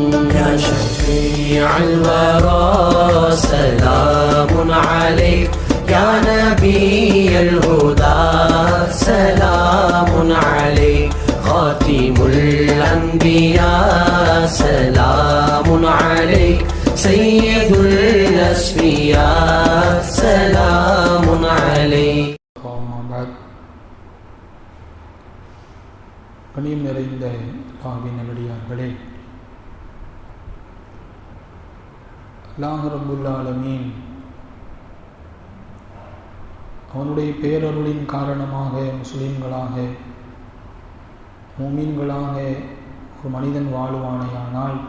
يا شفيع الورى سلام عليك يا نبي الهدى سلام عليك خاتم الأنبياء سلام عليك سيد الأسفياء سلام عليك பாத் பணியும் நிறைந்த பாவின் நல்லடியார்களே அல்லாஹ் ரபுல் அலமீன் அவனுடைய பேரருளின் காரணமாக முஸ்லீம்களாக மூமீன்களாக ஒரு மனிதன் வாழ்வானேயானால்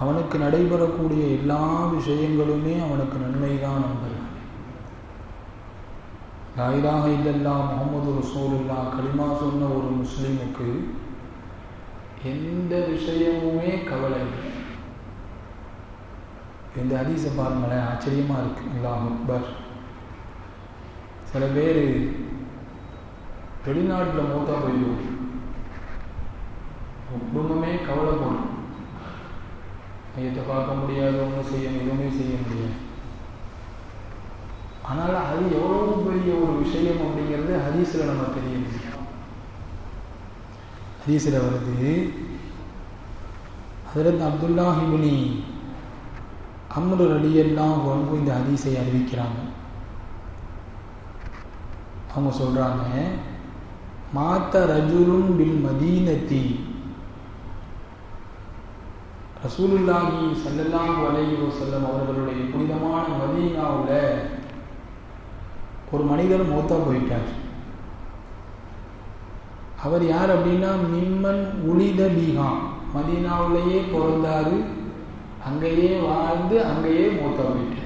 அவனுக்கு நடைபெறக்கூடிய எல்லா விஷயங்களுமே அவனுக்கு நன்மைதான் நண்பர்கள் லாயிலாக இல்லல்லா முகமது ரசூலுல்லா களிமா சொன்ன ஒரு முஸ்லீமுக்கு எந்த விஷயமுமே கவலை இல்லை. இந்த ஹதீஸை பாருங்களேன் ஆச்சரியமாக இருக்கு. அல்லாஹ் அக்பர். சில பேர் வெளிநாட்டில் மூத்தா போயிடுவோம் குடும்பமே கவலைப்படும். மையத்தை பார்க்க முடியாது ஒன்றும் செய்ய எதுவுமே செய்ய முடியாது. ஆனால் அது எவ்வளவு பெரிய ஒரு விஷயம் அப்படிங்கிறது ஹதீஸில் நம்ம தெரிய முடியும் ஹதீஸில் வருது ஹதரத் அப்துல்லாஹிபுனி அம்ரு அலியெல்லாம் வந்து இந்த ஹதீஸை அறிவிக்கிறாங்க. அவங்க சொல்கிறாங்க மாத்த ரஜுலும் பில் மதீனத்தி. ரசூலுல்லாஹி சல்லல்லாஹு அலைஹி செல்லும் அவர்களுடைய புனிதமான மதீனாவில் ஒரு மனிதர் மூத்தா போயிட்டார். அவர் யார் அப்படின்னா மிம்மன் உளித பீகா மதீனாவிலேயே பிறந்தாரு அங்கேயே வாழ்ந்து அங்கேயே மூத்தம் போயிட்டார்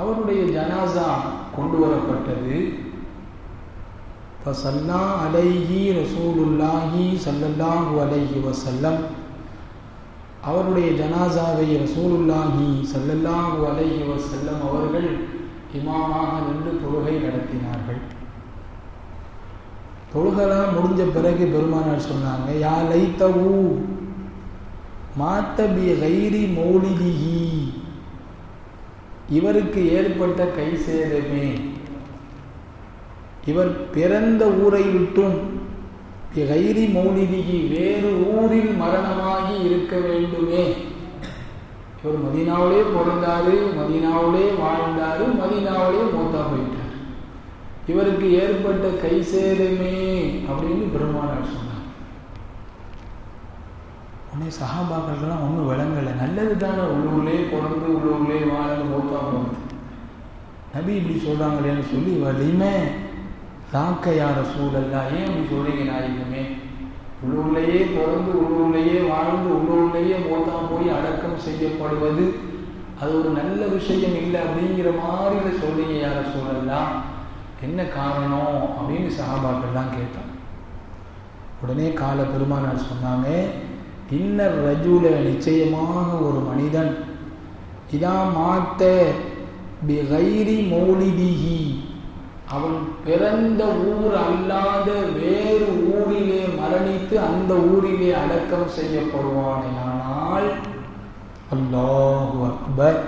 அவருடைய ஜனாசா கொண்டு வரப்பட்டது. ஃபசல்லா அலைஹி ரசூலுல்லாஹி சல்லல்லாஹு அலைஹி வசல்லம் அவருடைய ஜனாசாவை ரசூலுல்லாஹி சல்லல்லாஹு அலைஹி வசல்லம் அவர்கள் இமாமாக நின்று தொழுகை நடத்தினார்கள். தொழுகெல்லாம் முடிஞ்ச பிறகு பெருமானார் சொன்னாங்க யா லைத்தவு மாத்தபி கைரி மௌலிதிஹி இவருக்கு ஏற்பட்ட கை சேதமே இவர் பிறந்த ஊரை விட்டும் கைரி மௌலிதிகி வேறு ஊரில் மரணமாகி இருக்க வேண்டுமே. இவர் மதினாவிலே பிறந்தாரு மதினாவிலே வாழ்ந்தாரு மதினாவிலே மூத்தா போயிட்டார். இவருக்கு ஏற்பட்ட கை சேதமே அப்படின்னு பெருமானார் சொன்னார். உடனே சகாபாக்கள்லாம் ஒன்றும் விளங்கலை. நல்லது தானே உள்ளூர்லேயே பிறந்து உள்ளூர்லேயே வாழ்ந்து மூத்தா போகுது நபி இப்படி சொல்கிறாங்களேன்னு சொல்லி வலிமை தாக்க யார சூழல்லா ஏன் அப்படி சொல்றீங்க நாயகமே உள்ளூர்லேயே பிறந்து உள்ளூர்லேயே வாழ்ந்து உள்ளூர்லேயே மூத்தா போய் அடக்கம் செய்யப்படுவது அது ஒரு நல்ல விஷயம் இல்லை அப்படிங்கிற மாதிரி சொல்றீங்க யார சூழல்லாம் என்ன காரணம் அப்படின்னு சகாபாக்கள்லாம் கேட்டான் உடனே கால பெருமானார் சொன்னாங்க இன்னர் ரஜூல நிச்சயமாக ஒரு மனிதன். இதா மாத்த பிகைரி மௌலிதிஹி. அவன் பிறந்த ஊர் அல்லாத வேறு ஊரிலே மரணித்து அந்த ஊரிலே அடக்கம் செய்யப்படுவானேயானால் அல்லாஹு அக்பர்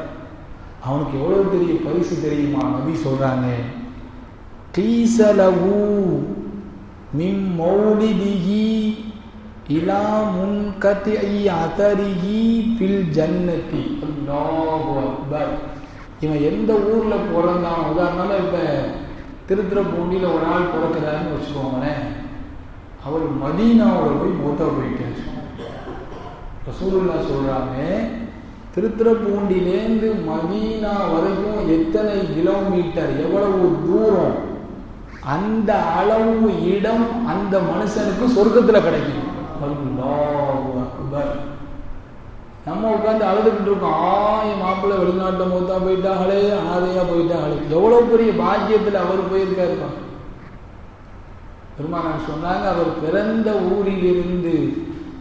அவனுக்கு எவ்வளவு பெரிய பரிசு தெரியுமா? நபி சொல்றாங்க கீசலவு மிம் மௌலிதிஹி இலா முன்கதி அதரிஹி பில் ஜன்னதி அக்பர் இவன் எந்த ஊர்ல பிறந்தான்? உதாரணமா இப்ப திருத்துறப்பூண்டியில் ஒரு ஆள் பிறக்கிறாருன்னு வச்சுக்கோங்களேன். அவர் மதீனாவில் போய் மூத்தா போயிட்டார். ரசூலுல்லா சொல்றாங்க திருத்துறப்பூண்டிலேருந்து மதீனா வரைக்கும் எத்தனை கிலோமீட்டர்? எவ்வளவு தூரம்? அந்த அளவு இடம் அந்த மனுஷனுக்கு சொர்க்கத்துல கிடைக்கும். அல்லாஹு அக்பர் நம்ம உட்காந்து அழுதுகிட்டு இருக்கோம். ஆ மாப்பிள்ளை வெளிநாட்டை மூத்தா போயிட்டாங்களே அனாதையா போயிட்டாங்களே. எவ்வளவு பெரிய பாக்கியத்தில் அவர் போயிருக்காரு பெருமானார் சொன்னாங்க அவர் பிறந்த ஊரிலிருந்து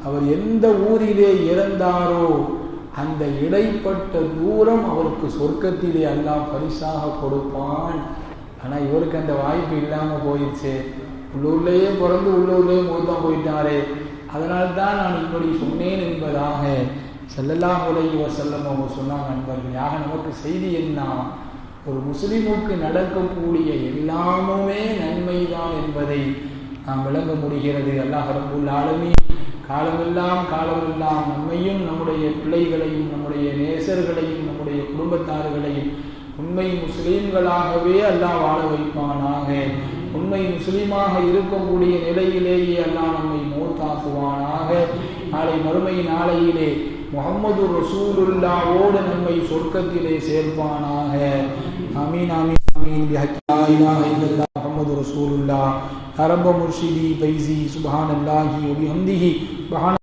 அவர் எந்த ஊரிலே இறந்தாரோ அந்த இடைப்பட்ட தூரம் அவருக்கு சொர்க்கத்திலே எல்லாம் பரிசாக கொடுப்பான். ஆனால் இவருக்கு அந்த வாய்ப்பு இல்லாமல் போயிடுச்சு. உள்ளூர்லேயே பிறந்து உள்ளூர்லேயே மூத்தம் போயிட்டாரே. அதனால்தான் நான் இப்படி சொன்னேன் என்பதாக செல்லல்லாம் உலகி வசல்லம் அவங்க சொன்னாங்க நண்பர்கள். யாக நமக்கு செய்தி என்ன? ஒரு முஸ்லிமுக்கு நடக்கக்கூடிய எல்லாமுமே நன்மைதான் என்பதை நாம் விளங்க முடிகிறது. அல்லாஹ் ரபுல் ஆலமீன் காலமெல்லாம் காலமெல்லாம் நம்மையும் நம்முடைய பிள்ளைகளையும் நம்முடைய நேசர்களையும் நம்முடைய குடும்பத்தார்களையும் உண்மை முஸ்லீம்களாகவே அல்லாஹ் வாழ வைப்பானாக. உண்மை முஸ்லீமாக இருக்கக்கூடிய நிலையிலேயே அல்லாஹ் நம்மை மூத்தாக்குவானாக. நாளை மறுமை நாளையிலே முகமது ரசூலுல்லாவோடு நம்மை சொர்க்கத்திலே சேர்ப்பானாக. அமீன் அமீன் அமீன் பிஹக்கி லா இலாஹ ரசூலுல்லாஹ் ரப்ப முர்ஷிதி பைசி சுப்ஹானல்லாஹி வபிஹம்திஹி சுப்ஹான